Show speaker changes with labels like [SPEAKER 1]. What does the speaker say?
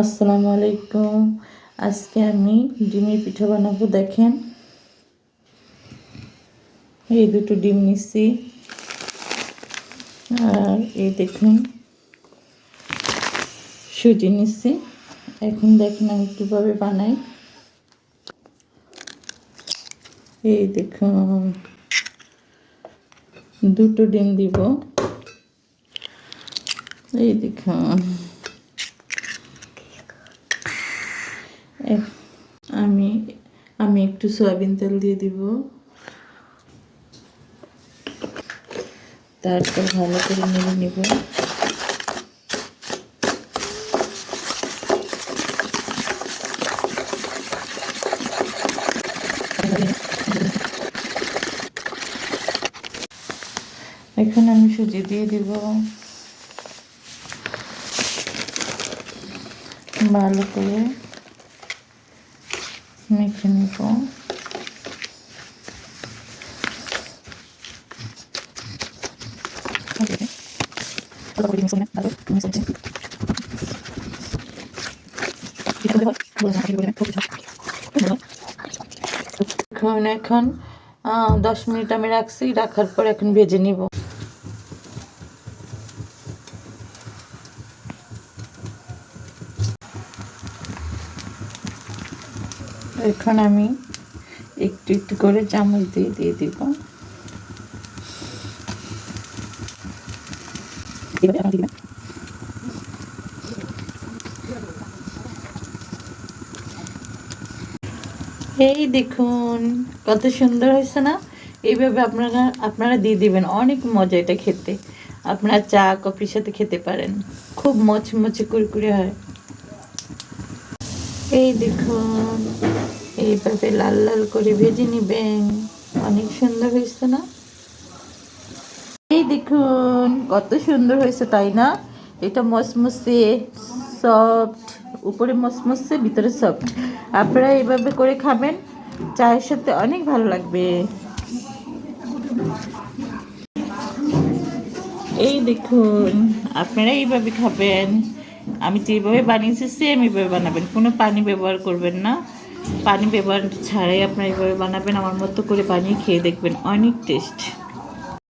[SPEAKER 1] আসসালামু আলাইকুম। আজকে আমি ডিমের পিঠা বানাবো, দেখেন। এই দুটো ডিম নিচ্ছি আর এই দেখুন, সুজি নিচ্ছি এখন দেখেন আমি কীভাবে বানাই। এই দেখুন, দুটো ডিম দিব। এই দেখুন এ- আমি আমি একটু সয়াবিন তেল দিয়ে দিব। তারপর ভালো করে নেড়ে নেব। এখন আমি সুজি দিয়ে দিব। ভালো করে মেখে নেব এখন দশ মিনিট আমি রাখছি রাখার পর এখন ভেজে নিব। এখন আমি একটু একটু করে চামচ দিয়ে দিয়ে দিব। এই দেখুন, কত সুন্দর হয়েছে না? এইভাবে আপনারা আপনারা দিয়ে দিবেন। অনেক মজা এটা খেতে। আপনারা চা, কফির সাথে খেতে পারেন। খুব মচমচে কুরকুরে হয়। এই দেখুন এইভাবে লাল লাল করে ভেজে নিবেন অনেক সুন্দর হয়েছে না? এই দেখুন, কত সুন্দর হয়েছে, তাই না? এটা মসমসে সফট উপরে মসমসে, ভিতরে সফট আপনারা এইভাবে করে খাবেন, চায়ের সাথে অনেক ভালো লাগবে। এই দেখুন, আপনারা এইভাবে খাবেন। আমি যেভাবে বানিয়েছি সেম এইভাবে বানাবেন। কোনো পানি ব্যবহার করবেন না। পানি ব্যবহার ছাড়াই আপনারা এইভাবে বানাবেন। আমার মতো করে বানিয়ে খেয়ে দেখবেন। অনেক টেস্ট